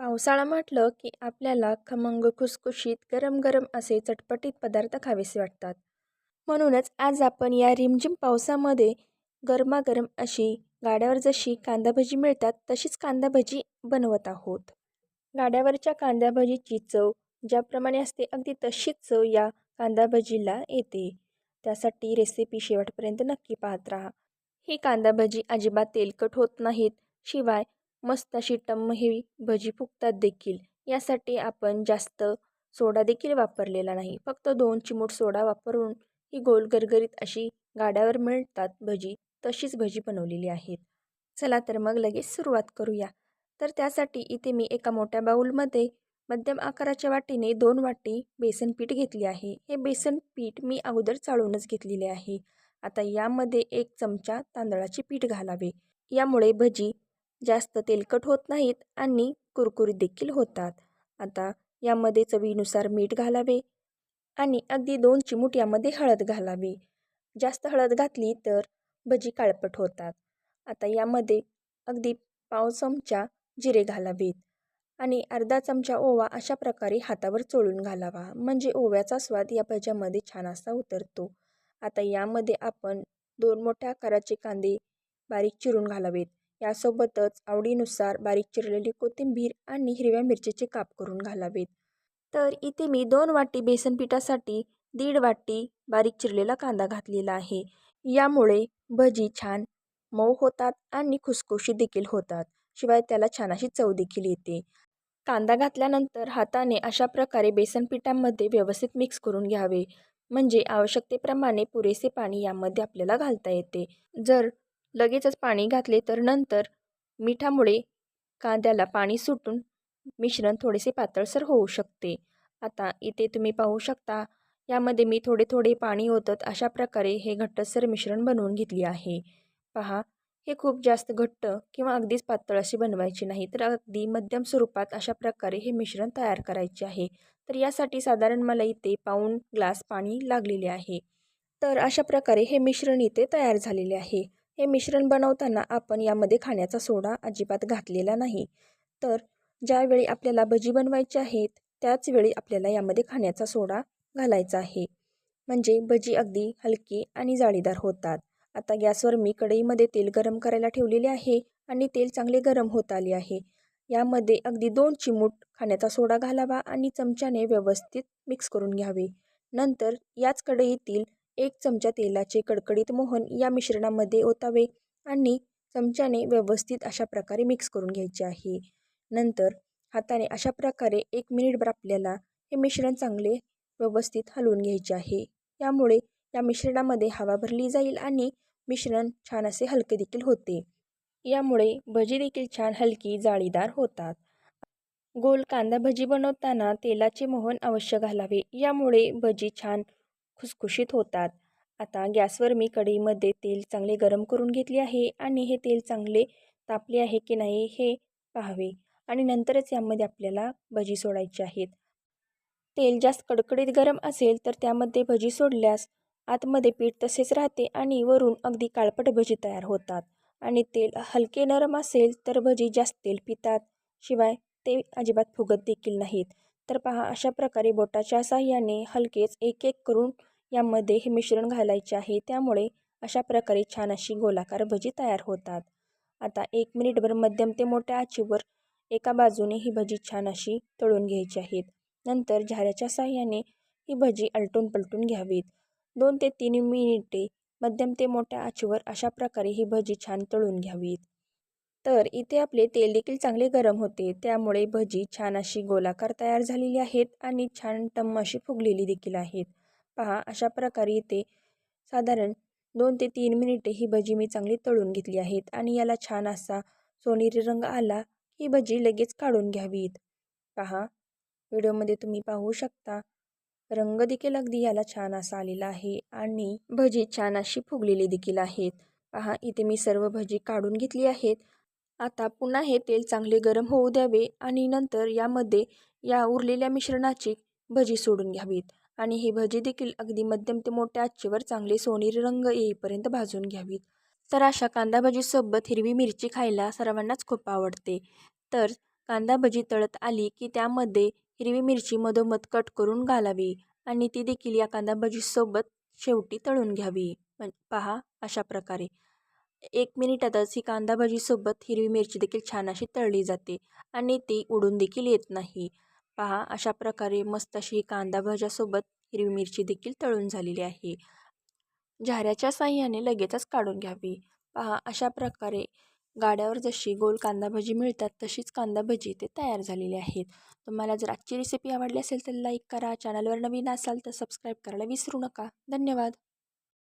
पावसाळा म्हटलं की आपल्याला खमंग खुसखुशीत गरम गरम असे चटपटीत पदार्थ खावेसे वाटतात. म्हणूनच आज आपण या रिमझिम पावसामध्ये गरमागरम अशी गाड्यावर जशी कांदाभजी मिळतात तशीच कांदाभजी बनवत आहोत. गाड्यावरच्या कांदाभजीची चव ज्याप्रमाणे असते अगदी तशीच चव या कांदाभजीला येते. त्यासाठी रेसिपी शेवटपर्यंत नक्की पाहत राहा. ही कांदाभजी अजिबात तेलकट होत नाहीत शिवाय मस्त अशी टम्म ही भजी फुगतात देखील. यासाठी आपण जास्त सोडा देखील वापरलेला नाही. फक्त दोन चिमूट सोडा वापरून ही गोल गरगरीत अशी गाड्यावर मिळतात भजी तशीच भजी बनवलेली आहेत. चला तर मग लगेच सुरुवात करूया. तर त्यासाठी इथे मी एका मोठ्या बाऊलमध्ये मध्यम आकाराच्या वाटीने दोन वाटी बेसन पीठ घेतली आहे. हे बेसन पीठ मी अगोदर चाळूनच घेतलेले आहे. आता यामध्ये एक चमचा तांदळाचे पीठ घालावे. यामुळे भजी जास्त तेलकट होत नाहीत आणि कुरकुरीत देखील होतात. आता यामध्ये चवीनुसार मीठ घालावे आणि अगदी दोन चिमूट यामध्ये हळद घालावी. जास्त हळद घातली तर भजी काळपट होतात. आता यामध्ये अगदी पाव चमचा जिरे घालावेत आणि अर्धा चमचा ओवा अशा प्रकारे हातावर चोळून घालावा. म्हणजे ओव्याचा स्वाद या भज्यामध्ये छान असा उतरतो. आता यामध्ये आपण दोन मोठ्या आकाराचे कांदे बारीक चिरून घालावेत. यासोबतच आवडीनुसार बारीक चिरलेली कोथिंबीर आणि हिरव्या मिरचीचे काप करून घालावेत. तर इथे मी दोन वाटी बेसन पिठासाठी दीड वाटी बारीक चिरलेला कांदा घातलेला आहे. यामुळे भजी छान मऊ होतात आणि खुसखुशी देखील होतात. शिवाय त्याला छान अशी चव देखील येते. कांदा घातल्यानंतर हाताने अशा प्रकारे बेसन पिठामध्ये व्यवस्थित मिक्स करून घ्यावे. म्हणजे आवश्यकतेप्रमाणे पुरेसे पाणी यामध्ये आपल्याला घालता येते. जर लगेचच पाणी घातले तर नंतर मिठामुळे कांद्याला पाणी सुटून मिश्रण थोडेसे पातळसर होऊ शकते. आता इथे तुम्ही पाहू शकता यामध्ये मी थोडे थोडे पाणी ओतत अशा प्रकारे हे घट्टसर मिश्रण बनवून घेतले आहे. पहा हे खूप जास्त घट्ट किंवा अगदीच पातळ अशी बनवायची नाही तर अगदी मध्यम स्वरूपात अशा प्रकारे हे मिश्रण तयार करायचे आहे. तर यासाठी साधारण मला इथे पाऊण ग्लास पाणी लागलेले आहे. तर अशा प्रकारे हे मिश्रण इथे तयार झालेले आहे. हे मिश्रण बनवताना आपण यामध्ये खाण्याचा सोडा अजिबात घातलेला नाही. तर ज्यावेळी आपल्याला भजी बनवायची आहेत त्याचवेळी आपल्याला यामध्ये खाण्याचा सोडा घालायचा आहे. म्हणजे भजी अगदी हलकी आणि जाळीदार होतात. आता गॅसवर मी कढईमध्ये तेल गरम करायला ठेवलेले आहे आणि तेल चांगले गरम होत आले आहे. यामध्ये अगदी दोन चिमूट खाण्याचा सोडा घालावा आणि चमच्याने व्यवस्थित मिक्स करून घ्यावे. नंतर याच कढईतील एक चमचा तेलाचे कडकडीत मोहन या मिश्रणामध्ये ओतावे आणि चमच्याने व्यवस्थित अशा प्रकारे मिक्स करून घ्यायचे आहे. नंतर हाताने अशा प्रकारे एक मिनिटभर आपल्याला हे मिश्रण चांगले व्यवस्थित हलवून घ्यायचे आहे. यामुळे या मिश्रणामध्ये हवा भरली जाईल आणि मिश्रण छान असे हलके देखील होते. यामुळे भजी देखील छान हलकी जाळीदार होतात. गोल कांदा भजी बनवताना तेलाचे मोहन अवश्य घालावे. यामुळे भजी छान खुसखुशीत होतात. आता गॅसवर मी कढईमध्ये तेल चांगले गरम करून घेतले आहे आणि हे तेल चांगले तापले आहे की नाही हे पाहावे. आणि नंतरच यामध्ये आपल्याला भजी सोडायची आहेत. तेल जास्त कडकडीत गरम असेल तर त्यामध्ये भजी सोडल्यास आतमध्ये पीठ तसेच राहते आणि वरून अगदी काळपट भजी तयार होतात. आणि तेल हलके नरम असेल तर भजी जास्त तेल पितात. शिवाय ते अजिबात फुगत देखील नाहीत. तर पहा अशा प्रकारे बोटाच्या साह्याने हलकेच एक एक करून यामध्ये हे मिश्रण घालायचे आहे. त्यामुळे अशा प्रकारे छान अशी गोलाकार भजी तयार होतात. आता एक मिनिटभर मध्यम ते मोठ्या आचीवर एका बाजूने ही भजी छान अशी तळून घ्यायची आहेत. नंतर झाऱ्याच्या साह्याने ही भजी अलटून पलटून घ्यावीत. दोन ते तीन मिनिटे मध्यम ते मोठ्या आचीवर अशा प्रकारे ही भजी छान तळून घ्यावीत. तर इथे आपले तेल देखील चांगले गरम होते. त्यामुळे भजी छान अशी गोलाकार तयार झालेली आहेत आणि छान टम्म अशी फुगलेली देखील आहेत. पहा अशा प्रकारे इथे साधारण दोन ते तीन मिनिटे ही भजी मी चांगली तळून घेतली आहेत आणि याला छान असा सोनेरी रंग आला ही भजी लगेच काढून घ्यावीत. पहा व्हिडिओमध्ये तुम्ही पाहू शकता रंग देखील अगदी याला छान असा आलेला आहे आणि भजी छान अशी फुगलेली देखील आहेत. पहा इथे मी सर्व भजी काढून घेतली आहेत. आता पुन्हा हे तेल चांगले गरम होऊ द्यावे आणि नंतर यामध्ये या उरलेल्या मिश्रणाची भजी सोडून घ्यावीत. आणि ही भजी देखील अगदी मध्यम ते मोठ्या आचेवर चांगले सोनेरी रंग येईपर्यंत भाजून घ्यावीत. तर अशा कांदा भजीसोबत हिरवी मिरची खायला सर्वांनाच खूप आवडते. तर कांदा भजी तळत आली की त्यामध्ये हिरवी मिरची मधोमध कट करून घालावी आणि ती देखील या कांदा भजीसोबत शेवटी तळून घ्यावी. पहा अशा प्रकारे. एक मिनिटातच ही कांदा भजीसोबत हिरवी मिरची देखील छान अशी तळली जाते आणि ती उडून देखील येत नाही. पहा अशा प्रकारे मस्त अशी कांदा भज्यासोबत हिरवी मिरची देखील तळून झालेली आहे. झाऱ्याच्या साह्याने लगेचच काढून घ्यावी. पहा अशा प्रकारे गाड्यावर जशी गोल कांदा भजी मिळतात तशीच कांदा भजी ते तयार झालेली आहेत. तुम्हाला जर आजची रेसिपी आवडली असेल तर लाईक करा. चॅनलवर नवीन असाल तर सबस्क्राईब करायला विसरू नका. धन्यवाद!